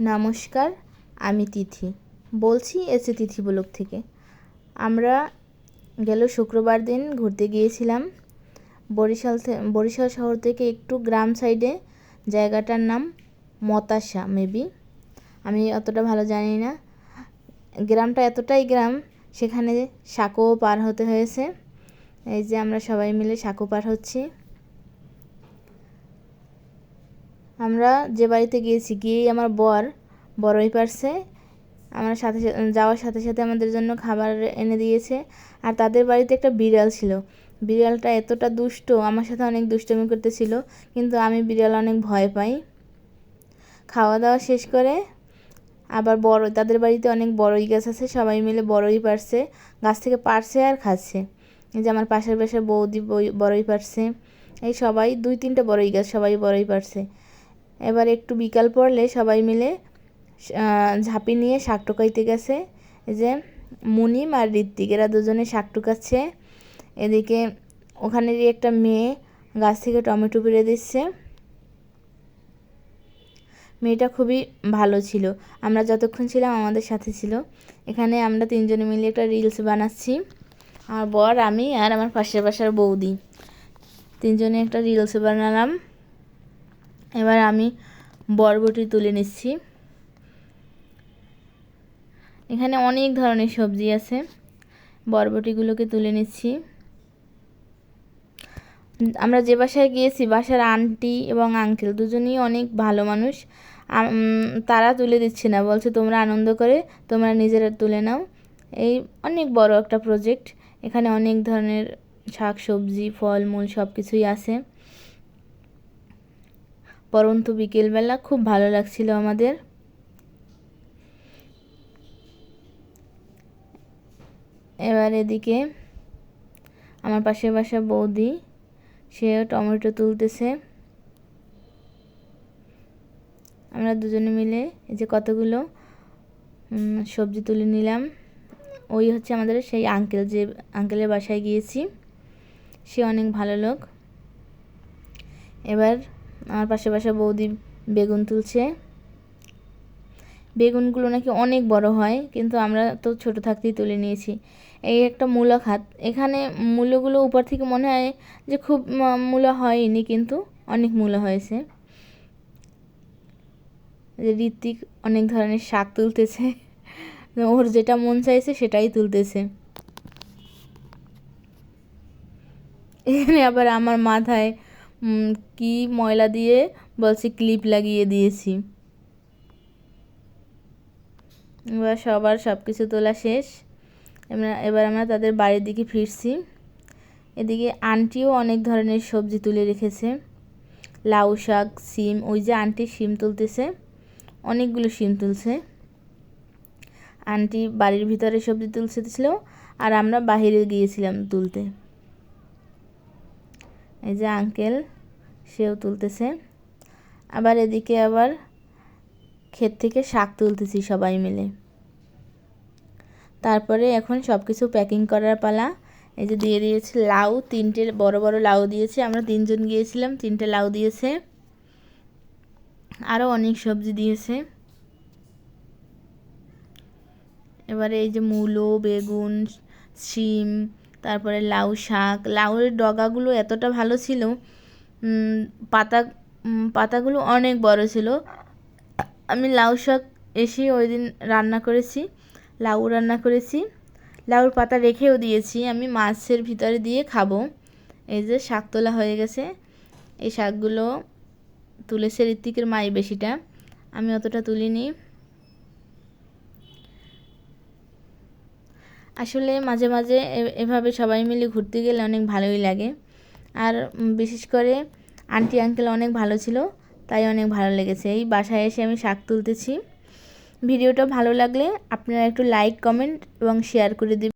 নমস্কার, আমি তিথি। বলছি এসে তিথি ব্লক থেকে। আমরা গেল শুক্রবার দিন ঘুরতে গিয়েছিলাম। বরিশাল বরিশাল শহর থেকে একটু গ্রাম সাইডে জায়গাটার নাম মতাশা মেবি আমি অতটা ভালো জানি না। গ্রামটা এতটাই গ্রাম, সেখানে সাঁকোও পার হতে হয়েছে। এই যে আমরা সবাই মিলে সাঁকো পার হচ্ছি। আমরা যে বাড়িতে গিয়েছি, গিয়েই আমার বর বড়ই পারছে আমার সাথে যাওয়ার সাথে সাথে আমাদের জন্য খাবার এনে দিয়েছে। আর তাদের বাড়িতে একটা বিড়াল ছিল। বিড়ালটা এতটা দুষ্ট, আমার সাথে অনেক দুষ্টমি করতেছিল, কিন্তু আমি বিড়াল অনেক ভয় পাই। খাওয়া দাওয়া শেষ করে আবার বড়, তাদের বাড়িতে অনেক বড়ই গাছ আছে, সবাই মিলে বড়ই পারছে গাছ থেকে পারছে আর খাচ্ছে। এই যে আমার পাশের পাশে বৌদি বড়ই পারছে এই সবাই দুই তিনটা বড়ই গাছ, সবাই বড়ই পারছে এবার একটু বিকাল পড়লে সবাই মিলে ঝাঁপি নিয়ে শাক টোকাইতে গেছে। এই যে মুনিম আর ঋত্বিক, এরা দুজনে শাক টুকাচ্ছে। এদিকে ওখানেরই একটা মেয়ে গাছ থেকে টমেটো পেড়ে দিচ্ছে। মেয়েটা খুবই ভালো ছিল। আমরা যতক্ষণ ছিলাম আমাদের সাথে ছিল। এখানে আমরা তিনজনে মিলে একটা রিলস বানাচ্ছি। আমার বর, আমি আর আমার পাশের পাশের বৌদি। তিনজনে একটা রিলস বানালাম। এবার আমি বরবটি তুলে নিচ্ছি। এখানে অনেক ধরনের সবজি আছে। বরবটিগুলোকে তুলে নিচ্ছি। আমরা যে বাসায় গিয়েছি, বাসার আন্টি এবং আঙ্কেল দুজনেই অনেক ভালো মানুষ। তারা তুলে দিচ্ছে না, বলছে তোমরা আনন্দ করে, তোমরা নিজেরা তুলে নাও। এই অনেক বড় একটা প্রজেক্ট এখানে অনেক ধরনের শাক সবজি ফলমূল সব কিছুই আছে। পরন্তু বিকেলবেলা খুব ভালো লাগছিল আমাদের। এবার এদিকে আমার পাশের বাসা বৌদি, সেও টমেটো তুলতেছে। আমরা দুজনে মিলে এই যে কতগুলো সবজি তুলে নিলাম। ওই হচ্ছে আমাদের সেই আঙ্কেল যে আঙ্কেলের বাসায় গিয়েছি। সে অনেক ভালো লোক। এবার আমার পাশে পাশে বৌদি বেগুন তুলছে। বেগুনগুলো নাকি অনেক বড় হয়, কিন্তু আমরা তো ছোট থাকতেই তুলে নিয়েছি। এই একটা মূলা খাত। এখানে মূল্যগুলো উপর থেকে মনে হয় যে খুব মূলা হয়নি, কিন্তু অনেক মূলা হয়েছে। ঋত্বিক অনেক ধরনের শাক তুলতেছে। ওর যেটা মন চাইছে সেটাই তুলতেছে। এখানে আবার আমার মাথায় কি ময়লা দিয়ে বলছে ক্লিপ লাগিয়ে দিয়েছি। এবার সবার সব কিছু তোলা শেষ। এবার এবার আমরা তাদের বাড়ির দিকে ফিরছি। এদিকে আন্টিও অনেক ধরনের সবজি তুলে রেখেছে। লাউ শাক সিম ওই যে আন্টি সিম তুলতেছে, অনেকগুলো সিম তুলছে। আন্টি বাড়ির ভিতরে সবজি তুলতেছিল আর আমরা বাহিরে গিয়েছিলাম তুলতে। এই যে আঙ্কেল সেও তুলতেছে। আবার এদিকে আবার ক্ষেত থেকে শাক তুলতেছি সবাই মিলে। তারপরে এখন সব কিছু প্যাকিং করার পালা। এই যে দিয়ে দিয়েছে লাউ, তিনটে বড় বড় লাউ দিয়েছে। আমরা তিনজন গিয়েছিলাম, তিনটে লাউ দিয়েছে। আরও অনেক সবজি দিয়েছে। এবারে এই যে মূলো, বেগুন, শিম তারপরে লাউ শাক, লাউয়ের ডগাগুলো এতটা ভালো ছিল পাতা পাতাগুলো অনেক বড় ছিল। আমি লাউ শাক এসে ওই দিন রান্না করেছি, লাউ রান্না করেছি। লাউর পাতা রেখেও দিয়েছি, আমি মাছের ভিতরে দিয়ে খাব। এই যে শাক তোলা হয়ে গেছে, এই শাকগুলো তুলেছে ঋত্বিকের মাই বেশিটা, আমি অতটা তুলিনি। আসলে মাঝে মাঝে এভাবে সবাই মিলে ঘুরতে গেলে অনেক ভালোই লাগে। আর বিশেষ করে আন্টি আঙ্কেল অনেক ভালো ছিল, তাই অনেক ভালো লেগেছে। এই বাসায় এসে আমি শাক তুলতেছি। ভিডিওটা ভালো লাগলে আপনারা একটু লাইক কমেন্ট এবং শেয়ার করে দেবেন।